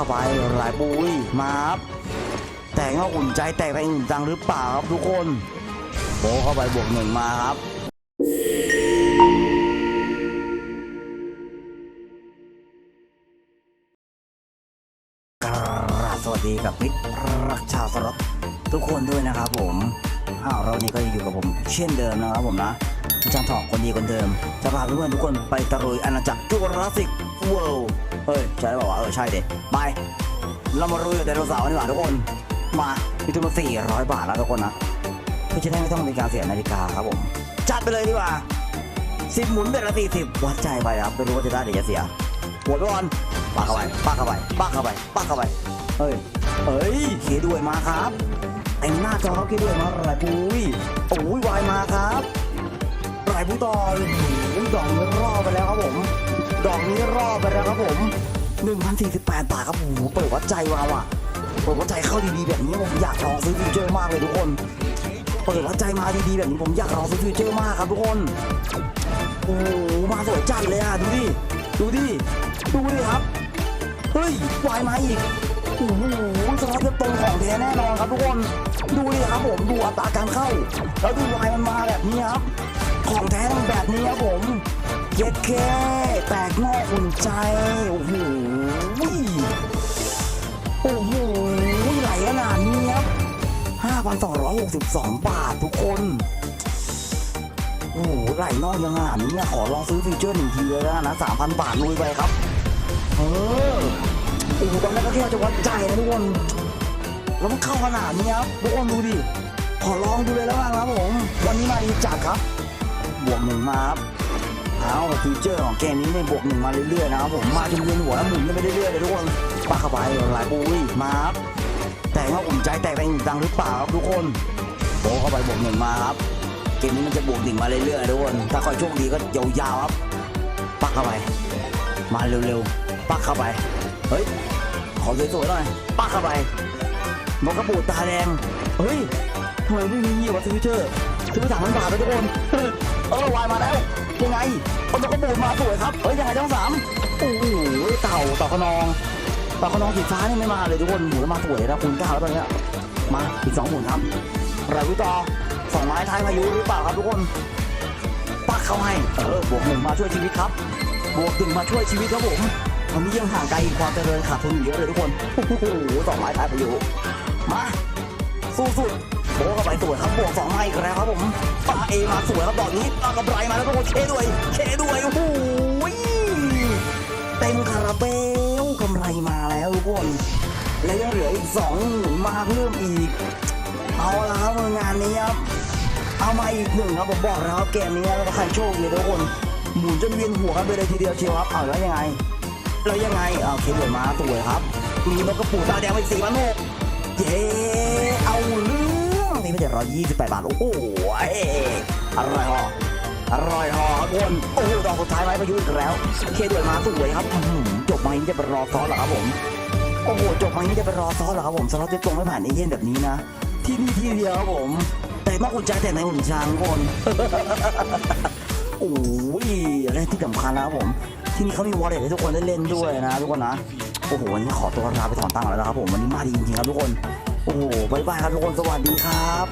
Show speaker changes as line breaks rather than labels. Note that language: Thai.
เข้าไปหลายปุ้ยมาครับแต่งก็อุ่นใจแต่งไปอุ่นจังหรือเปล่าครับทุกคนโบเข้าไปบวกหนึ่งมาครับราสวัสดีกับมิตรรักชาวสล็อตทุกคนด้วยนะครับผมอ้าวเรานี่ก็อยู่กับผมเช่นเดิมนะครับผมนะอาจารย์ถอกคนดีคนเดิม จะพาเพื่อนๆทุกคนไปตะลุยอาณาจักรจูราสสิกเวิลด์ เฮ้ยใช่หรือเปล่าเออใช่เด็ไป เรามาลุยกับไดโนเสาร์ดีกว่าทุกคน มามีทุนมาสี่ร้อยบาทแล้วทุกคนนะเพื่อจะได้ไม่ต้องมีการเสียนาฬิกาครับผม จัดไปเลยดีกว่าสิบหมุนเบ็ดละสี่สิบวัดใจไปครับไม่รู้ว่าจะได้หรือจะเสียหัวไปก่อนปักเข้าไปปักเข้าไปปักเข้าไปปักเข้าไปเฮ้ยเฮ้ยเคด้วยมาครับเต็มหน้าจอครับเคด้วยมาไรปุ้ยโอ้ยวายมาครับไรปุ้ต่อยดอกนี้รอดไปแล้วครับผม ดอกนี้รอดไปแล้ว 1,048 บาทครับโอ้โหเปิดวัดใจมาว่ะเปิดวัดใจเข้าดีๆแบบนี้ผมอยากลองซื้อฟิวเจอร์มากเลยทุกคน เปิดวัดใจมาดีๆแบบนี้ผมอยากลองซื้อฟิวเจอร์มากครับทุกคนโอ้โหมาสวยจัดเลยอะดูดิดูดิดูดิครับเฮ้ยวายมาอีกโอ้โหสล็อตจะตรงของแท้แน่นอนครับทุกคนดูดิครับผมดูอัตราการเข้า แล้วดูวายมันมาแบบนี้ครับของแท้ต้องแบบนี้ครับผม เย็ดแค่แตกนอกอุ่นใจ โอ้โหโอ้โหไหลขนาดนี้ครับ5,262 บาททุกคน โอ้โหไหลนอกยังขนาดนี้ขอลองซื้อฟีเจอร์หนึ่งทีเลยแล้วกันนะ3,000 บาทลุยไปครับ เออโอ้โหตอนแรกก็แค่จะวัดใจนะทุกคน แล้วมันเข้าขนาดนี้ครับทุกคนดูดิ ขอลองดูเลยแล้วกันครับผม วันนี้มาดีจัดครับ บวกหนึ่งมาครับ เอาฟีเจอร์ของเกมนี้เนี่ยบวกหนึ่งมาเรื่อยๆนะครับผมมาจนเวียนหัวแล้วหมุนกันไปเรื่อยๆเลยทุกคนปาเข้าไปหลายปุ้ยมาครับแต่ว่าอุ่นใจแต่ไปดังหรือเปล่าครับทุกคนโบเข้าไปบวกหนึ่งมาครับเกมนี้มันจะบวกหนึ่งมาเรื่อยๆทุกคนถ้าคอยโชคดีก็ยาวๆครับปักเข้าไป มาเร็วๆปักเข้าไปเฮ้ยขอสวยๆหน่อยปักเข้าไปนกกระปูดตาแดงเฮ้ยทำไมไม่มีวะซื้อเชอร์ ซื้อสามพันบาทไปทุกคน เออวายมาแล้วยังไงเอานกกระปูดมาสวยครับ เฮ้ยยังไงจ้องสามโอ้โหเต่าเต่าขนองเต่าขนองสีฟ้านี่ไม่มาเลยทุกคนหมูมาสวยนะคุณเก้าแล้วตอนเนี้ยมาอีกสองหมุนครับไรวิต่อสองไม้ท้ายพายุหรือเปล่าครับทุกคนปักเข้าให้เออบวกหนึ่งมาช่วยชีวิตครับ บวกหนึ่งมาช่วยชีวิตครับผมตอนนี้ยังห่างไกลความเจริญขาดทุนอยู่เยอะเลยทุกคนโอ้โหสองไม้ท้ายพายุมาสู้สุด โบะเข้าไปสวยครับบวกสองไม้อีกแล้วครับผมปาเอมาสวยครับดอกนี้ปากระไรมาแล้วก็เคด้วยเคด้วยโอ้โหเต็มคาราเบลกำไรมาแล้วทุกคนและยังเหลืออีกสองหมุนมาเพิ่มอีก เอาละครับงานนี้ครับเอามาอีกหนึ่งครับผมบอกแล้วครับเกมนี้เราใครโชคดีทุกคนหมุนจนเวียนหัวกันไปเลยทีเดียวเชียวครับเอาแล้วยังไงแล้วยังไงเอาเคสวยมาสวยครับมีนกกระปูตาแดงไปสี่พันหกเย้เอาเรื่อง นี่ไม่ใช่ร้อยยี่สิบแปดบาท โอ้โหอร่อยหออร่อยหอครับทุกคน โอ้โหดอกสุดท้ายไว้ประยุทธ์อีกแล้ว เคสวยมาสวยครับอื้อหือจบมางนี้จะไปรอซ้อนเหรอครับผม โอ้โห จบมาอย่างนี้จะไปรอซ้อนเหรอครับผมสล็อตเต็มตรงไม่ผ่านเอเย่นแบบนี้นะ ที่นี่ที่เดียวครับผม แต่มากอุ่นใจแต่ในอุ่นช้างคน โอ้ยและที่สำคัญนะครับผม ที่นี่เขามีวอลเล็ตให้ทุกคนได้เล่นด้วยนะทุกคนนะ โอ้โห วันนี้ขอตัวลาไปถอนตังค์แล้วนะครับผม วันนี้มาดีจริงๆครับทุกคน โอ้โหบายบายครับทุกคนสวัสดีครับ